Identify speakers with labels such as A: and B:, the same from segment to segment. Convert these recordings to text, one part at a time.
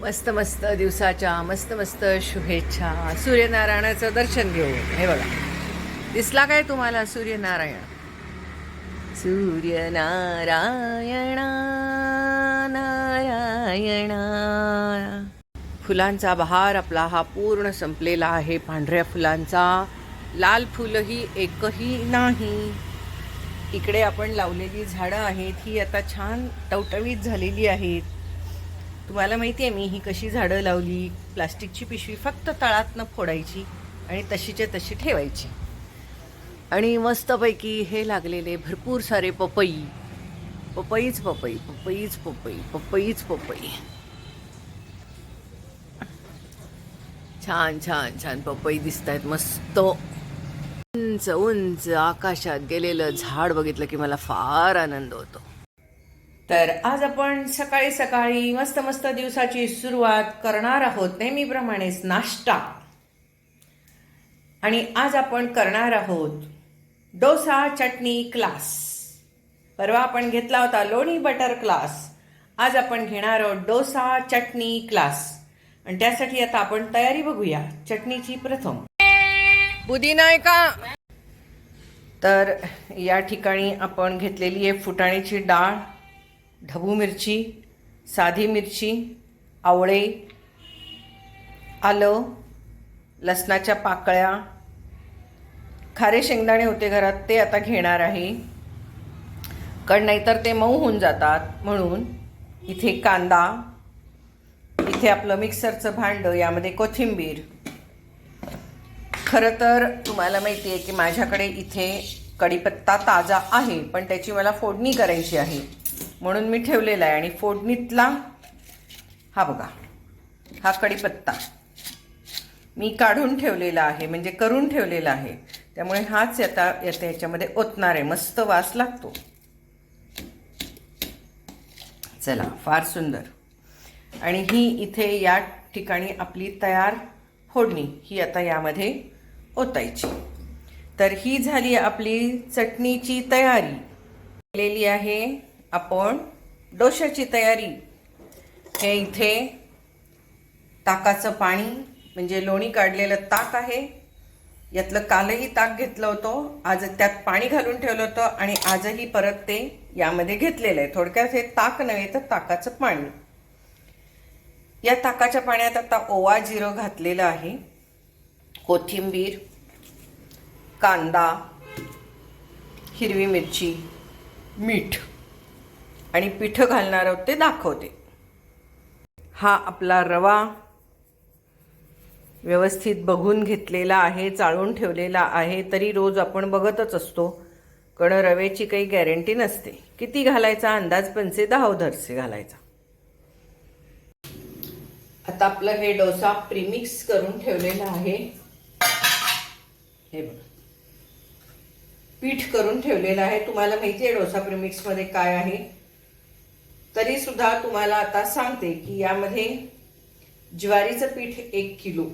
A: मस्त मस्त दिवसाच्या मस्त मस्त शुभेच्छा. सूर्यनारायणाचं दर्शन घेऊ हे बघा. दिसला काय तुम्हाला सूर्यनारायण? सूर्यनारायणा नारायणा. फुलांचा बहार आपला हा पूर्ण संपलेला आहे. पांढऱ्या फुलांचा. लाल फुलंही एकही नाही. इकडे आपण लावलेली झाडं आहेत. ही आता छान टवटवीत झालेली आहेत. तुम्हाला माहिती आहे मी ही कशी झाडं लावली प्लास्टिकची पिशवी फक्त तळातनं फोडायची आणि तशीच्या तशी ठेवायची. आणि मस्तपैकी हे लागलेले भरपूर सारे पपई. पपईच पपई पपईच पपई पपईच पपई. छान छान छान पपई दिसत आहेत मस्त. उंच उंच आकाशात गेलेलं झाड बघितलं की मला फार आनंद होतो. तर आज आपण सकाळी सकाळी मस्त मस्त दिवसाची सुरुवात करणार आहोत नेहमीप्रमाणेच नाश्ता. आणि आज आपण करणार आहोत डोसा चटणी क्लास. परवा आपण घेतला होता लोणी बटर क्लास. आज आपण घेणार आहोत डोसा चटणी क्लास. आणि त्यासाठी आता आपण तयारी बघूया चटणीची प्रथम. पुदिना आहे का? तर या ठिकाणी आपण घेतलेली आहे फुटाण्याची डाळ. ढबू मिरची साधी मिरची आवळे आलं लसणाच्या पाकळ्या. खारे शेंगदाणे होते घरात ते आता घेणार आहे. कारण नाहीतर ते मऊ होऊन जातात. म्हणून इथे कांदा इथे आपलं मिक्सरचं भांडं यामध्ये कोथिंबीर. खरं तर तुम्हाला माहिती आहे की माझ्याकडे इथे कढीपत्ता ताजा आहे पण त्याची मला फोडणी करायची आहे. म्हणून मी ठेवलेला आहे आणि फोडणीतला हा बघा हा कढीपत्ता मी काढून ठेवलेला आहे म्हणजे करून ठेवलेला आहे. त्यामुळे हाच आता येते याच्यामध्ये ओतणार आहे. मस्त वास लागतो. चला फार सुंदर. आणि ही इथे या ठिकाणी आपली तयार फोडणी ही आता यामध्ये ओतायची. तर ही झाली आपली चटणीची तयारी. केलेली आहे आपण डोशाची तयारी. हे इथे ताकाचं पाणी म्हणजे लोणी काढलेलं ताक आहे. यातलं कालही ताक घेतलं होतं. आज त्यात पाणी घालून ठेवलं होतं आणि आजही परत ते यामध्ये घेतलेलं आहे. थोडक्यात हे ताक नव्हे तर ताकाचं पाणी. या ताकाच्या पाण्यात आता ओवा जिरं घातलेलं आहे. कोथिंबीर कांदा हिरवी मिरची मीठ. आणि पिठं घालणार आहोत ते दाखवते. हा आपला रवा व्यवस्थित बघून घेतलेला आहे चाळून ठेवलेला आहे तरी रोज आपण बघतच असतो. कारण रव्याची काही गॅरंटी नसते. किती घालायचा? अंदाज पंचे दहा धरसे घालायचा. आता आपलं हे डोसा प्रीमिक्स करून ठेवलेलं आहे. हे बघा. पीठ करून ठेवलेलं आहे. तुम्हाला माहिती आहे डोसा प्रीमिक्समध्ये काय आहे? तरी सुद्धा तुम्हाला आता सांगते की यामध्ये ज्वारीचं पीठ एक किलो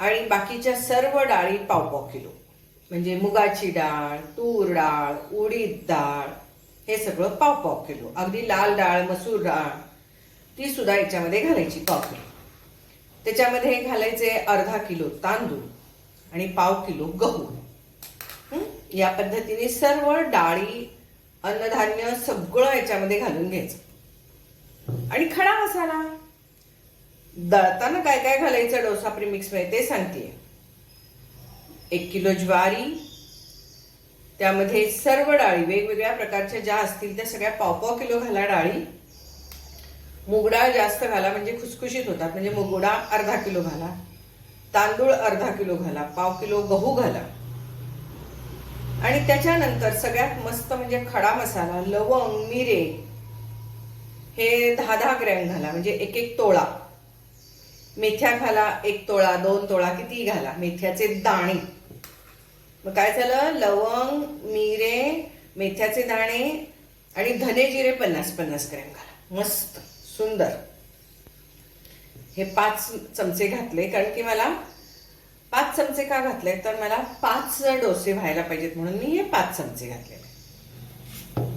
A: आणि बाकीच्या सर्व डाळी पाव पाव किलो. म्हणजे मुगाची डाळ तूर डाळ उडीद डाळ हे सगळं पाव पाव किलो. अगदी लाल डाळ मसूर डाळ ती सुद्धा याच्यामध्ये घालायची पाव किलो. त्याच्यामध्ये घालायचे अर्धा किलो तांदूळ आणि पाव किलो गहू. या पद्धतीने सर्व डाळी अन्नधान्य सगळं याच्यामध्ये घालून घ्यायचं. आणि खडा मसाला. दळताना काय काय घालायचं डोसा प्रिमिक्समध्ये ते सांगते. एक किलो ज्वारी त्यामध्ये सर्व डाळी वेगवेगळ्या प्रकारच्या ज्या असतील त्या सगळ्या पाव पाव किलो घाला डाळी. मुगडाळ जास्त घाला म्हणजे खुसखुशीत होतात. म्हणजे मुगडाळ अर्धा किलो घाला. तांदूळ अर्धा किलो घाला. पाव किलो गहू घाला. आणि त्याच्यानंतर सगळ्यात मस्त म्हणजे खडा मसाला लवंग मिरे हे दहा दहा ग्रॅम घाला म्हणजे एक एक तोळा. मेथ्या घाला एक तोळा दोन तोळा किती घाला मेथ्याचे दाणे. मग काय झालं? लवंग मिरे मेथ्याचे दाणे आणि धने जिरे पन्नास पन्नास ग्रॅम घाला. मस्त सुंदर. हे पाच चमचे घातले कारण की मला पाच चमचे का घातले? तर मला पाच डोसे व्हायला पाहिजेत म्हणून मी हे पाच चमचे घातलेले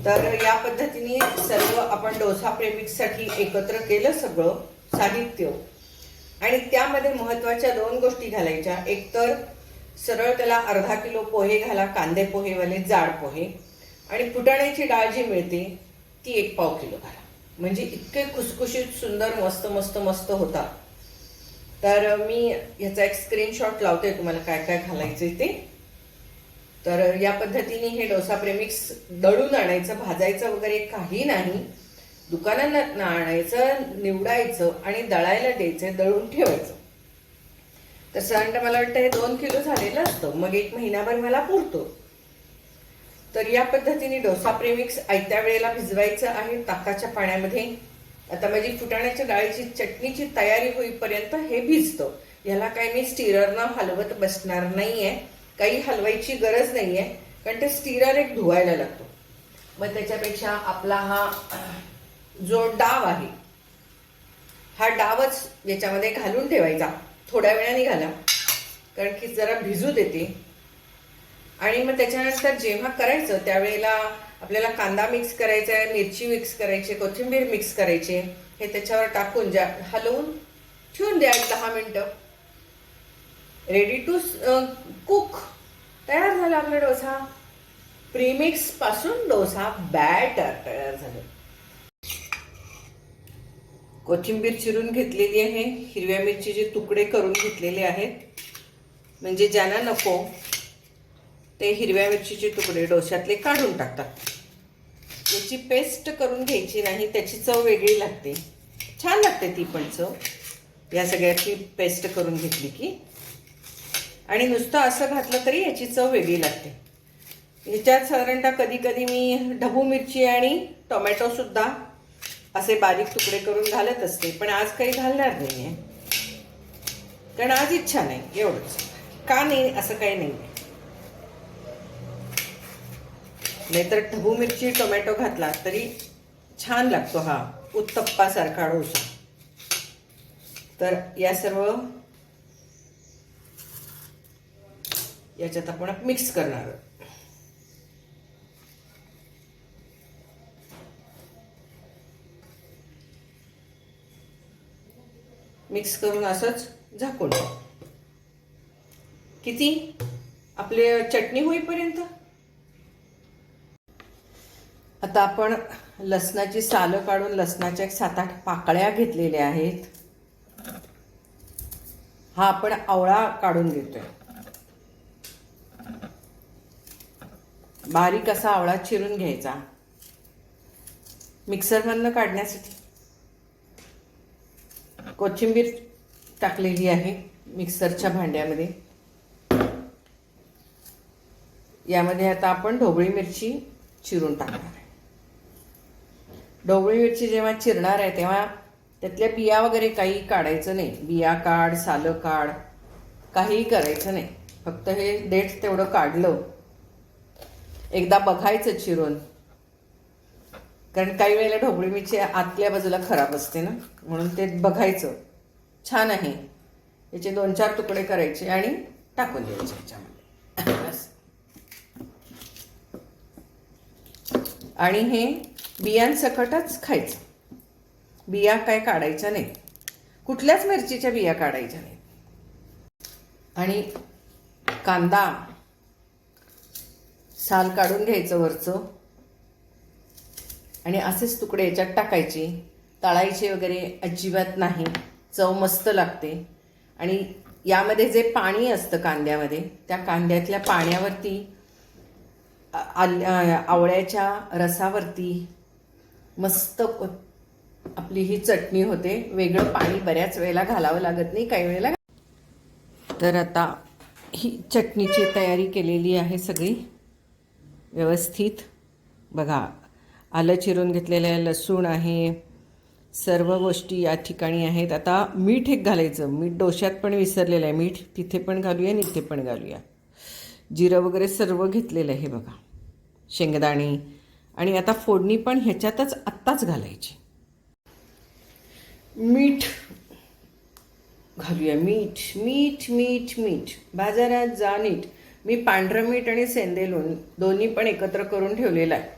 A: तर या पद्धतीने सर्व आपण डोसा प्रेमिक्ससाठी एकत्र केलं सगळं साहित्य. आणि त्यामध्ये महत्त्वाच्या दोन गोष्टी घालायच्या. एक तर सरळ त्याला अर्धा किलो पोहे घाला कांदे पोहेवाले जाड पोहे. आणि फुटाण्याची डाळ जी मिळते ती एक पाव किलो घाला. म्हणजे इतके खुसखुशीत सुंदर मस्त मस्त मस्त होतात. तर मी ह्याचा एक स्क्रीनशॉट लावते तुम्हाला काय काय घालायचं ते. तर या पद्धतीने हे डोसा प्रेमिक्स दळून आणायचं भाजायचं वगैरे काही नाही. दुकानात आणायचं निवडायचं आणि दळायला द्यायचं दळून ठेवायचं. तर साधारणतः मला वाटतं हे दोन किलो झालेलं असतं. मग एक महिनाभर मला पुरतो. तर या पद्धतीने डोसा प्रेमिक्स आयत्या वेळेला भिजवायचं आहे ताकाच्या पाण्यामध्ये. आता माझी फुटाण्याच्या डाळीची चटणीची तयारी होईपर्यंत हे भिजतं. याला काही मी स्टिररनं हलवत बसणार नाहीये. काही हलवायची गरज नाहीये कारण ते स्टिरर एक धुवायला लागतो. मग त्याच्यापेक्षा आपला हा जो डाव आहे हा डावच याच्यामध्ये घालून ठेवायचा. थोड्या वेळाने घाला कारण की जरा भिजू देते. आणि मग त्याच्यानंतर जेव्हा करायचं त्यावेळेला आपल्याला कांदा मिक्स करायचा आहे मिरची मिक्स करायची कोथिंबीर मिक्स करायची हे त्याच्यावर टाकून ज्या हलवून ठेवून द्या एक दहा मिनटं. रेडी टू कुक तयार झाला आपला डोसा. प्रीमिक्सपासून डोसा बॅटर तयार झाला. कोथिंबीर चिरून घेतलेली आहे. हिरव्या मिरचीचे तुकडे करून घेतलेले आहेत. म्हणजे ज्यांना नको ते हिरव्या मिरचीचे तुकडे डोश्यातले काढून टाकतात. याची पेस्ट करून घ्यायची नाही त्याची चव वेगळी लागते. छान लागते ती पण चव. या सगळ्याची पेस्ट करून घेतली की. आणि नुसतं असं घातलं तरी याची चव वेगळी लागते. ह्याच्यात साधारणतः कधी कधी मी ढबू मिरची आणि टोमॅटोसुद्धा असे बारीक तुकडे करून घालत असते पण आज काही घालणार नाही आहे कारण आज इच्छा नाही एवढंच. का नाही असं काही नाही नाहीतर ढबू मिरची टोमॅटो घातला तरी छान लागतो हा. उत्तप्पासारखा डोसा. तर या सर्व याच्यात आपण मिक्स करणार आहोत. मिक्स करून असंच झाकून किती? आपले चटणी होईपर्यंत? आता आपण लसणाची सालं काढून लसणाच्या एक सात आठ पाकळ्या घेतलेल्या आहेत. हा आपण आवळा काढून घेतोय. बारीक असा आवळा चिरून घ्यायचा. मिक्सरमधनं काढण्यासाठी कोथिंबीर टाकलेली आहे मिक्सरच्या भांड्यामध्ये. यामध्ये आता आपण ढोबळी मिरची चिरून टाकणार आहे. ढोबळी मिरची जेव्हा चिरणार आहे तेव्हा त्यातल्या बिया वगैरे काही काढायचं नाही. बिया काढ सालं काढ काहीही करायचं नाही. फक्त हे देठ तेवढं काढलं. एकदा बघायचं चिरून. कारण काही वेळेला ढोबळी मिरची आतल्या बाजूला खराब असते ना म्हणून ते बघायचं. छान आहे. याचे दोन चार तुकडे करायचे आणि टाकून द्यायचे याच्यामध्ये. बस. आणि हे बियांसकटच खायचं. बिया काय काढायच्या नाहीत. कुठल्याच मिरचीच्या बिया काढायच्या नाहीत. आणि कांदा साल काढून घ्यायचं वरचं. आणि असेच तुकडे याच्यात टाकायचे. तळायचे वगैरे अजिबात नाही. चव मस्त लागते. आणि यामध्ये जे पाणी असतं कांद्यामध्ये त्या कांद्यातल्या पाण्यावरती आल- आ- आवळ्याच्या रसावरती मस्त आपली ही चटणी होते. वेगळं पाणी बऱ्याच वेळेला घालावं लागत नाही काही वेळेला तर आता ही चटणीची तयारी केलेली आहे सगळी. व्यवस्थित. बघा आलं चिरून घेतलेलं आहे लसूण आहे. सर्व गोष्टी या ठिकाणी आहेत. आता मीठ एक घालायचं. मीठ डोश्यात पण विसरलेलं आहे. मीठ तिथे पण घालूया आणि इथे पण घालूया. जिरं वगैरे सर्व घेतलेलं आहे बघा. शेंगदाणे आणि आता फोडणी पण ह्याच्यातच आत्ताच घालायची. मीठ घालूया. मीठ मीठ मीठ मीठ. बाजारात जा नीट. मी पांढरं मीठ आणि सेंदे लोणी दोन्ही पण एकत्र करून ठेवलेलं आहे.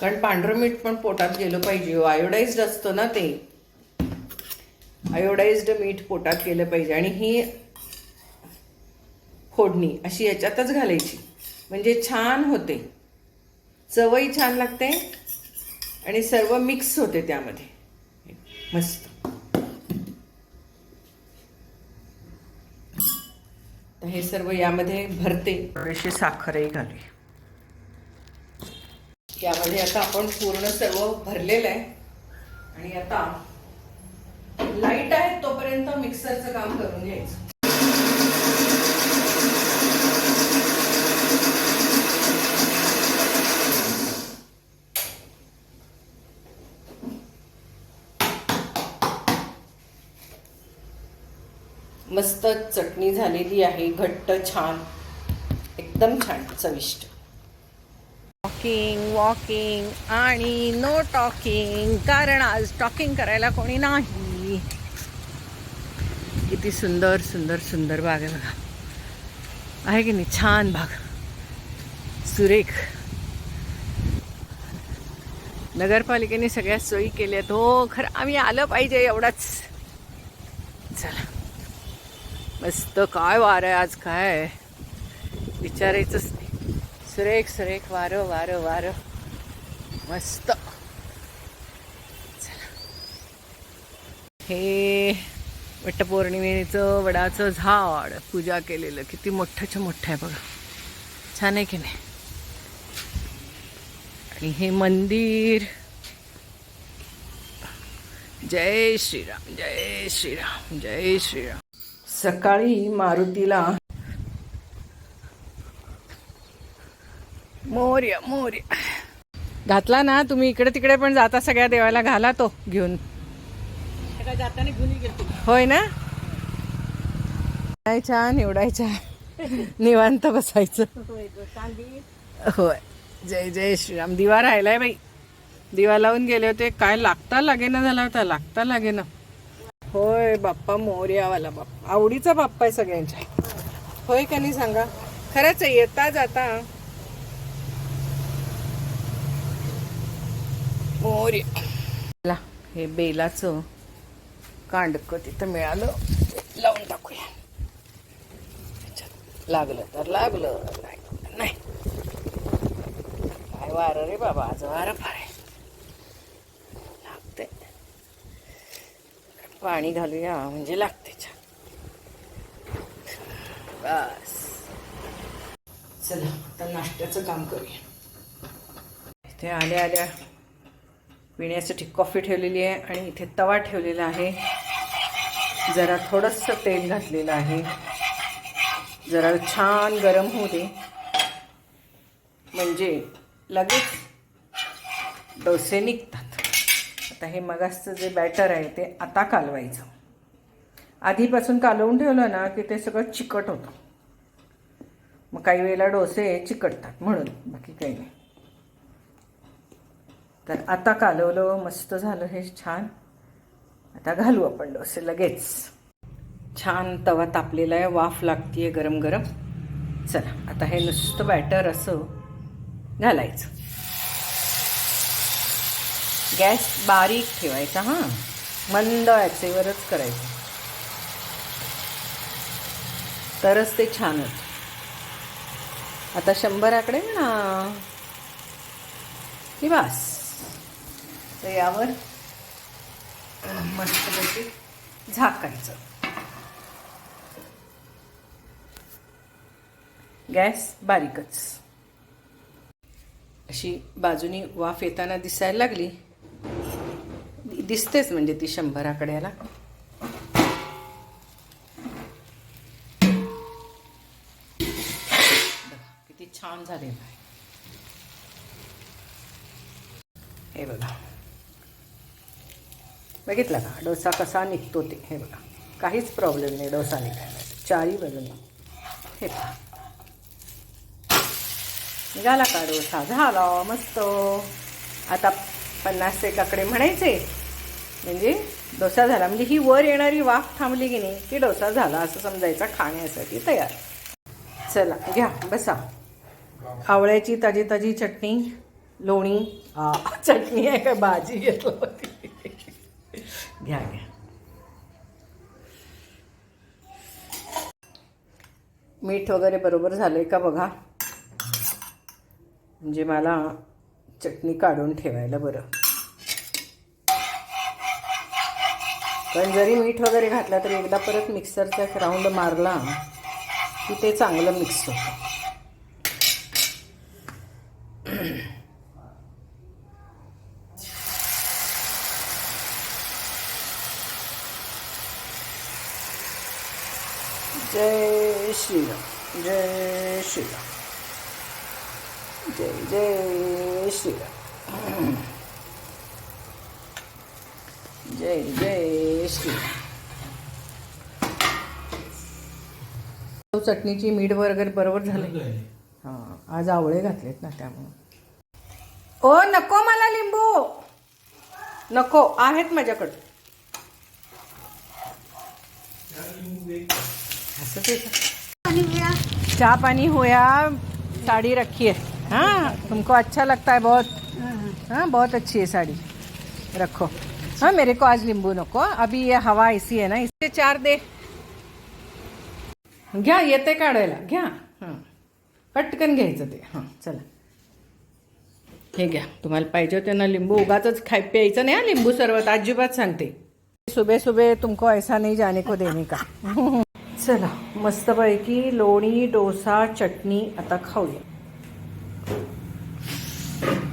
A: कारण पांढरं मीठ पण पोटात गेलं पाहिजे हो. आयोडाइज्ड असतं ना ते. आयोडाईज्ड मीठ पोटात गेलं पाहिजे. आणि ही फोडणी अशी याच्यातच घालायची. म्हणजे छान होते. चवही छान लागते आणि सर्व मिक्स होते त्यामध्ये. मस्त. तर हे सर्व यामध्ये भरते. थोडीशी साखरही घालूया यामध्ये आता आपण पूर्ण सर्व भरलेलं आहे. आणि आता लाइट आहे तोपर्यंत मिक्सरचं काम करून घ्यायचं. मस्त चटणी झालेली आहे घट्ट छान एकदम छान चविष्ट.
B: वॉकिंग वॉकिंग आणि नो टॉकिंग कारण आज टॉकिंग करायला कोणी नाही.
A: किती सुंदर सुंदर सुंदर बाग आहे बघा. आहे की नाही? छान बाग. सुरेख. नगरपालिकेने सगळ्या सोयी केल्यात हो खरं आम्ही आलं पाहिजे एवढाच. मस्त काय वारं आहे आज काय? विचारायचंच नाही. सुरेख सुरेख वारं वारं वारं. मस्त. हे वटपौर्णिमेचं वडाचं झाड पूजा केलेलं. किती मोठंच्या मोठं आहे बघा. छान आहे की नाही? आणि हे मंदिर. जय श्रीराम जय श्रीराम जय श्रीराम. सकाळी मारुतीला मोर्या मोर्या. घातला ना तुम्ही इकडे तिकडे पण जाता सगळ्या देवाला घाला तो घेऊन.
B: जाताना घेऊन
A: होय ना? छान निवडायच्या. निवांत बसायचं. होय. जय जय श्रीराम. दिवा राहिलाय बाई. दिवा लावून गेले होते. काय लागता लागेना झाला होता. लागता लागेना. होय बाप्पा मोर्यावाला बाप्पा. आवडीचा बाप्पा आहे सगळ्यांच्या. होय का नाही सांगा? खरंच आहे येता जाता. मोर्या. हे बेलाचं कांडकं तिथं मिळालं. लावून टाकूया. लागलं तर लागलं नाही नाही. काय वार रे बाबा आज वारं फार आहे लागते पाणी घालूया म्हणजे लागते छान. बस. चला आता नाश्त्याचं काम करूया. इथे आल्या आल्या पिण्यासाठी कॉफी ठेवलेली आहे आणि इथे तवा ठेवलेला आहे. जरा थोडंसं तेल घातलेलं आहे. जरा छान गरम होऊ दे. म्हणजे लगेच डोसे निघतात. आता हे मगासचं जे बॅटर आहे ते आता कालवायचं. आधीपासून कालवून ठेवलं ना की ते सगळं चिकट होतं. मग काही वेळेला डोसे चिकटतात म्हणून बाकी काही नाही. तर आता कालवलं मस्त झालं हे छान. आता घालू आपण डोसे लगेच. छान तवा तापलेला आहे वाफ लागतीये गरम गरम चला आता हे नुसतं बॅटर असं घालायचं. गॅस बारीक ठेवायचा हां. मंद ॲक्सेवरच करायचं. तरच ते छान आता शंभर आकडे म्हणा. की बास. तर यावर मस्तपैकी झाकायचं. गॅस बारीकच. अशी बाजूनी वाफ येताना दिसायला लागली. दिसतेच म्हणजे ती शंभर आकड्याला बघा, किती छान झालेलं आहे हे बघा. बघितलं का? डोसा कसा निघतो ते? हे बघा. काहीच प्रॉब्लेम नाही डोसा निघायला. चारही बाजून हे पहा. निघाला का डोसा? झाला मस्त. आता पन्नास एकाकडे म्हणायचे. म्हणजे डोसा झाला. म्हणजे ही वर येणारी वाफ थांबली की नाही की डोसा झाला असं समजायचा खाण्यासाठी तयार. चला घ्या बसा. आवळ्याची ताजी ताजी चटणी लोणी. चटणी आहे का? भाजी घेतलं होती. घ्या घ्या. मीठ वगैरे बरोबर झालं आहे का बघा? म्हणजे मला चटणी काढून ठेवायला बरं. पण जरी मीठ वगैरे घातलं तरी एकदा परत मिक्सरचा एक राऊंड मारला की ते चांगलं मिक्स होतं. जय श्रीराम जय श्रीराम जय जय श्रीराम. जय जय श्रीराम चटणीची मीठ वगैरे बरोबर झाले हां आज आवळे घातलेत ना त्यामुळे. ओ नको मला लिंबू. नको आहेत माझ्याकडे. चाय पानी होया साड़ी रखी है हाँ तुमको अच्छा लगता है बहुत. हाँ बहुत अच्छी है साड़ी. रखो. हाँ मेरे को आज नींबू नको। अभी ये हवा ऐसी है ना इससे चार दे। घ्या येते काढायला घ्या. हां। पटकन घ्यायचं ते. हां चला. हे घ्या. तुम्हाला पाहिजे होते ना लिंबू उगाच खाय प्यायचं नाही हा लिंबू सरबत. अजिबात सांगते. सुबह सुबह तुमको ऐसा नहीं जाने को देने का। चला मस्तपैकी लोणी डोसा चटणी आता खाऊया.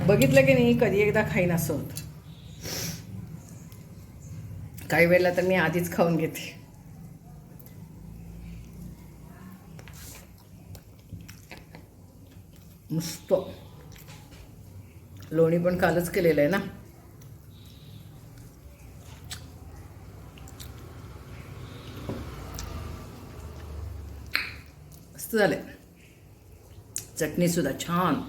A: बघितलं की नाही कधी एकदा खाईन असं होतं. काही वेळेला तर मी आधीच खाऊन घेते. मस्त. लोणी पण कालच केलेलं आहे ना? मस्त झाले चटणी सुद्धा छान.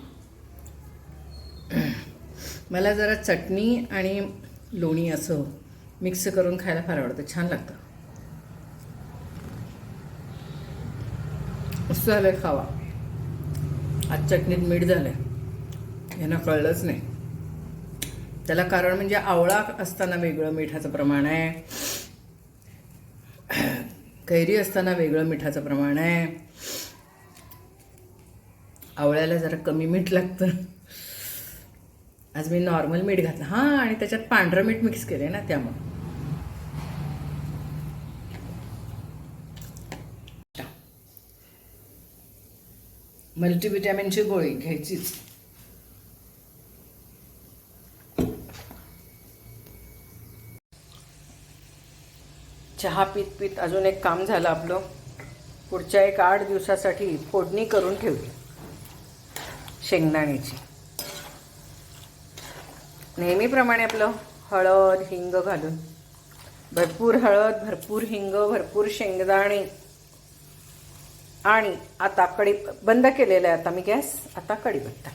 A: मला जरा चटणी आणि लोणी असं मिक्स करून खायला फार आवडतं. छान लागतं. मस्त आहे खावा. आज चटणीत मीठ झालं आहे यांना कळलंच नाही. त्याला कारण म्हणजे आवळा असताना वेगळं मिठाचं प्रमाण आहे. कैरी असताना वेगळं मिठाचं प्रमाण आहे. आवळ्याला जरा कमी मीठ लागतं. आज मी नॉर्मल मीठ घातलं. हां आणि त्याच्यात पांढरं मीठ मिक्स केलं आहे ना त्यामुळं. मल्टीव्हिटॅमिनची गोळी घ्यायचीच. चहा पीत पीत अजून एक काम झालं आपलं. पुढच्या एक आठ दिवसासाठी फोडणी करून ठेवली. शेंगदाण्याची. नेहमीप्रमाणे आपलं हळद हिंग घालून. भरपूर हळद भरपूर हिंग भरपूर शेंगदाणे. आणि आता कडी बंद केलेला आहे. आता मी गॅस आता कढीपत्ता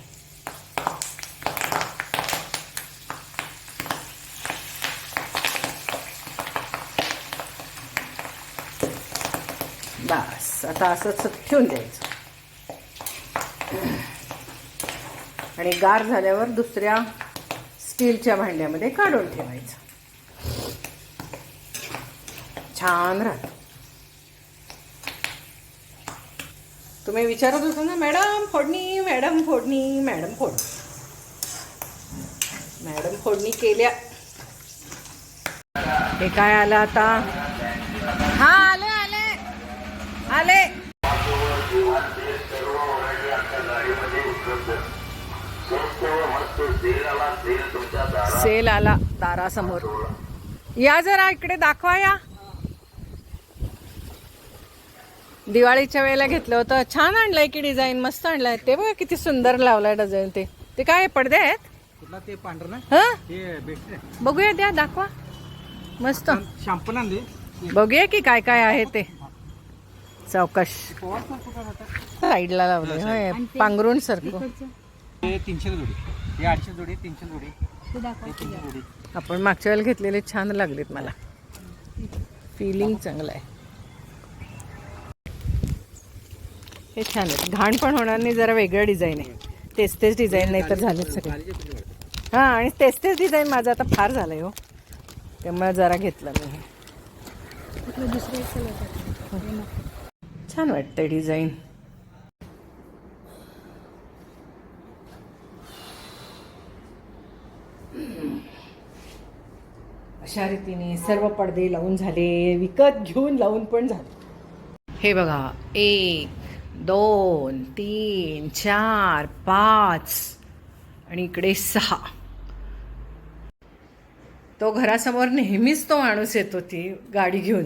A: बस आता असंच ठेवून द्यायचं. आणि गार झाल्यावर दुसऱ्या स्टीलच्या भांड्यामध्ये काढून ठेवायचं. छान राहतं. तुम्ही विचारत होता ना मॅडम फोडणी मॅडम फोडणी मॅडम फोडणी मॅडम फोडणी केल्या. हे काय आलं आता? हा आले आले. आले. सेल आला दारासमोर. या जरा इकडे दाखवा या. दिवाळीच्या वेळेला घेतलं होतं. छान आणलंय की डिझाईन मस्त आणलंय. ते बघा किती सुंदर लावलाय डिझाईन ते. ते काय पडदे आहेत?
C: कुठला ते पांढरं ना?
A: हा? बघूया द्या दाखवा. मस्त.
C: शॅम्पू
A: बघूया की काय काय आहे ते. चौकश. साईडला लावले होय पांघरुण सारखं.
C: तीनशे जोडी. हे अडीचशे जोडी तीनशे जोडी. ते तीनशे जोडी.
A: आपण मागच्या वेळेला घेतलेले छान लागलेत मला. फिलिंग चांगलं आहे. हे छान आहे घाण पण होणार नाही जरा वेगळं डिझाईन आहे. तेच तेच डिझाईन नाही तर झालेच सगळे.
D: हा
A: हां आणि तेच तेच डिझाईन माझं आता फार झालं आहे हो. त्यामुळे जरा घेतलं मी हे. छान वाटतंय डिझाईन अशा रीतीने सर्व पडदे लावून झाले विकत घेऊन लावून पण झाले. हे बघा एक दोन तीन चार पाच आणि इकडे सहा. तो घरासमोर नेहमीच तो माणूस येतो ती गाडी घेऊन.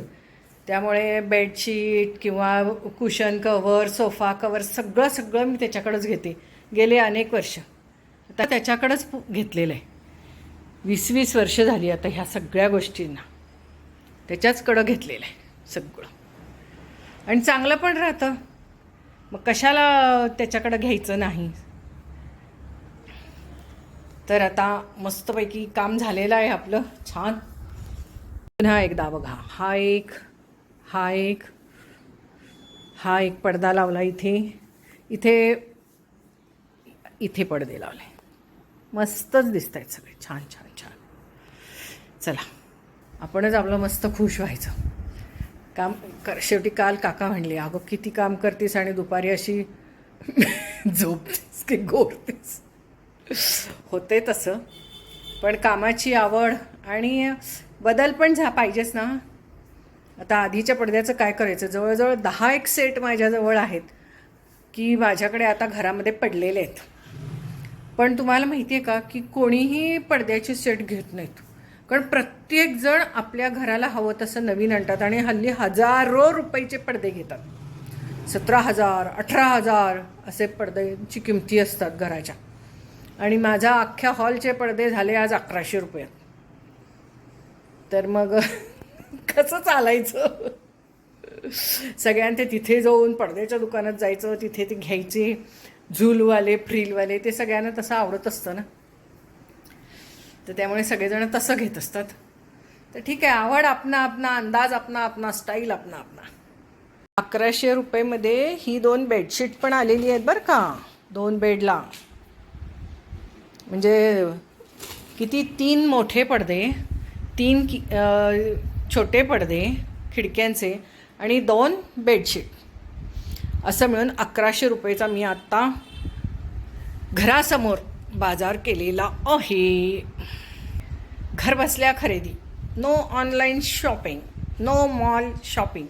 A: त्यामुळे बेडशीट किंवा कुशन कवर सोफा कवर सगळं सगळं मी त्याच्याकडंच घेते. गेले अनेक वर्ष. आता त्याच्याकडंच पु- घेतलेलं आहे. वीस वीस वर्ष झाली आता ह्या सगळ्या गोष्टींना. त्याच्याचकडं घेतलेलं आहे सगळं. आणि चांगलं पण राहतं. मग कशाला त्याच्याकडं घ्यायचं नाही? तर आता मस्तपैकी काम झालेलं आहे आपलं. छान. पुन्हा एकदा बघा. हा एक हा एक हा एक पडदा लावला इथे. इथे इथे पडदे लावले. मस्तच दिसत आहेत सगळे. छान छान छान. चला. आपणच आपलं मस्त खुश व्हायचं. काम कर शेवटी काल काका म्हणले अगं किती काम करतेस आणि दुपारी अशी झोपतेस की गोरतेस. होते तसं. पण कामाची आवड आणि बदल पण झा पाहिजेच ना. आता आधीच्या पडद्याचं काय करायचं? जवळजवळ दहा एक सेट माझ्याजवळ आहेत की माझ्याकडे आता घरामध्ये पडलेले आहेत. पण तुम्हाला माहिती आहे का की कोणीही पडद्याची सेट घेत नाहीत. कारण प्रत्येक जण आपल्या घराला हवं तसं नवीन आणतात आणि हल्ली हजारो रुपयाचे पडदे घेतात. सतरा हजार अठरा हजार असे पडद्याची किमती असतात घराच्या. आणि माझ्या अख्ख्या हॉलचे पडदे झाले आज अकराशे रुपयात तर मग कसं चालायचं? सगळ्यांना तिथे जाऊन पडद्याच्या दुकानात जायचं तिथे ते घ्यायचे झूलवाले फ्रीलवाले ते सगळ्यांना तसं आवडत असतं ना? तर त्यामुळे सगळेजण तसं घेत असतात. तर ठीक आहे आवड आपणा आपणा अंदाज आपणा आपणा स्टाईल आपणा आपणा. अकराशे रुपयेमध्ये ही दोन बेडशीट पण आलेली आहेत बरं का दोन बेडला म्हणजे किती? तीन मोठे पडदे तीन कि छोटे पडदे खिडक्यांचे आणि दोन बेडशीट असं मिळून अकराशे रुपयेचा मी आत्ता घरासमोर बाजार केलेला आहे. घरबसल्या खरेदी. No online shopping no mall shopping